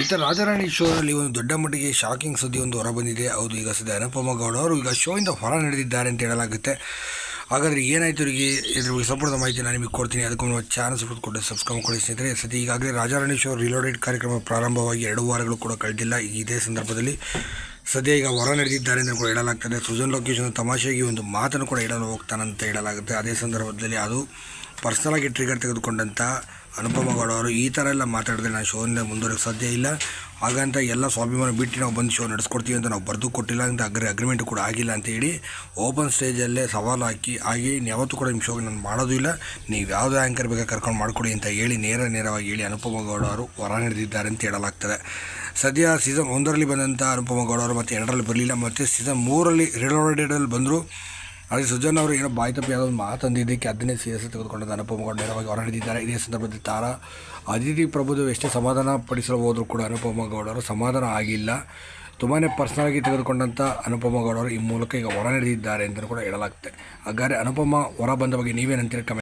ಇತ್ತ ರಾಜಾರಾಣಿ ಶೋನಲ್ಲಿ ಒಂದು ದೊಡ್ಡ ಮಟ್ಟಿಗೆ ಶಾಕಿಂಗ್ ಸುದ್ದಿ ಒಂದು ಹೊರಬಂದಿದೆ. ಹೌದು, ಈಗ ಸದ್ಯ ಅನುಪಮ ಗೌಡ ಅವರು ಈಗ ಶೋಯಿಂದ ಹೊರ ನಡೆದಿದ್ದಾರೆ ಅಂತ ಹೇಳಲಾಗುತ್ತೆ. ಹಾಗಾದರೆ ಏನಾಯಿತು ಅವರಿಗೆ? ಇದ್ರ ಬಗ್ಗೆ ಸಂಪೂರ್ಣ ಮಾಹಿತಿ ನಾನು ನಿಮಗೆ ಕೊಡ್ತೀನಿ. ಅದಕ್ಕೊಂದು ಚಾನಲ್ ಸಪೋರ್ಟ್ ಕೊಟ್ಟು ಸಬ್ಸ್ಕ್ರೈಬ್ ಕೊಡಿ ಸ್ನೇಹಿತರೆ. ಸದ್ಯ ಈಗಾಗಲೇ ರಾಜಾರಾಣಿ ಶೋ ರಿಲೋಡೆಡ್ ಕಾರ್ಯಕ್ರಮ ಪ್ರಾರಂಭವಾಗಿ ಎರಡು ವಾರಗಳು ಕೂಡ ಕಳೆದಿಲ್ಲ. ಇದೇ ಸಂದರ್ಭದಲ್ಲಿ ಸದ್ಯ ಈಗ ಹೊರ ನಡೆದಿದ್ದಾರೆ ಅಂತ ಕೂಡ ಹೇಳಲಾಗ್ತದೆ. ಸುಜನ್ ಲೊಕೇಶನ್ ತಮಾಷೆಗೆ ಒಂದು ಮಾತನ್ನು ಕೂಡ ಹೇಳಲು ಹೋಗ್ತಾನಂತ ಹೇಳಲಾಗುತ್ತೆ. ಅದೇ ಸಂದರ್ಭದಲ್ಲಿ ಅದು ಪರ್ಸನಲಾಗಿ ಟ್ರಿಗರ್ ತೆಗೆದುಕೊಂಡಂಥ ಅನುಪಮ ಗೌಡ ಅವರು ಈ ಥರ ಎಲ್ಲ ಮಾತಾಡಿದ್ರೆ ನಾನು ಶೋಯಿಂದ ಮುಂದುವರೆಗೆ ಸಾಧ್ಯ ಇಲ್ಲ. ಹಾಗಂತ ಎಲ್ಲ ಸ್ವಾಭಿಮಾನ ಬಿಟ್ಟು ನಾವು ಬಂದು ಶೋ ನಡೆಸ್ಕೊಡ್ತೀವಿ ಅಂತ ನಾವು ಬರೆದು ಕೊಟ್ಟಿಲ್ಲ ಅಂತ ಅಗ್ರಿ ಅಗ್ರಿಮೆಂಟ್ ಕೂಡ ಆಗಿಲ್ಲ ಅಂತ ಹೇಳಿ ಓಪನ್ ಸ್ಟೇಜಲ್ಲೇ ಸವಾಲು ಹಾಕಿ, ಹಾಗೆ ಯಾವತ್ತೂ ಕೂಡ ನಿಮ್ಮ ಶೋಗೆ ನಾನು ಮಾಡೋದು ಇಲ್ಲ. ನೀವು ಯಾವುದೇ ಆ್ಯಂಕರ್ ಬೇಕಾ ಕರ್ಕೊಂಡು ಮಾಡಿಕೊಡಿ ಅಂತ ಹೇಳಿ, ನೇರ ನೇರವಾಗಿ ಹೇಳಿ ಅನುಪಮ ಗೌಡ ಅವರು ಹೊರ ನಡೆದಿದ್ದಾರೆ ಅಂತ ಹೇಳಲಾಗ್ತದೆ. ಸದ್ಯ ಸೀಸನ್ ಒಂದರಲ್ಲಿ ಬಂದಂಥ ಅನುಪಮ ಗೌಡ ಅವರು ಮತ್ತು ಎರಡರಲ್ಲಿ ಬರಲಿಲ್ಲ, ಮತ್ತು ಸೀಸನ್ ಮೂರರಲ್ಲಿ ರಿಲೋಡೆಡಲ್ಲಿ ಬಂದರು. ಆದರೆ ಸುಜನ್ ಅವರು ಏನೋ ಬಾಯಿ ತಪ್ಪಿ ಯಾವುದೋ ಮಾತಂದಿದ್ದಕ್ಕೆ ಅದನ್ನೇ ಸೀರಿಯಸ್ ತೆಗೆದುಕೊಂಡು ಅನುಪಮ ಗೌಡ ನೇರವಾಗಿ ಹೊರ ನಡೆದಿದ್ದಾರೆ ಇದೇ ಸಂದರ್ಭದಲ್ಲಿ ತಾರಾ, ಅದಿತಿ ಪ್ರಭುದು ಎಷ್ಟೇ ಸಮಾಧಾನ ಪಡಿಸಲು ಹೋದರೂ ಕೂಡ ಅನುಪಮ ಗೌಡರು ಸಮಾಧಾನ ಆಗಿಲ್ಲ. ತುಂಬಾ ಪರ್ಸನಲಾಗಿ ತೆಗೆದುಕೊಂಡಂಥ ಅನುಪಮ ಗೌಡರು ಈ ಮೂಲಕ ಈಗ ಹೊರ ನಡೆದಿದ್ದಾರೆ ಅಂತಲೂ ಕೂಡ ಹೇಳಲಾಗುತ್ತೆ ಹಾಗಾದರೆ ಅನುಪಮ ಹೊರ ಬಂದ ಬಗ್ಗೆ ನೀವೇನಂತೀರಿ? ಕಮೆಂಟ್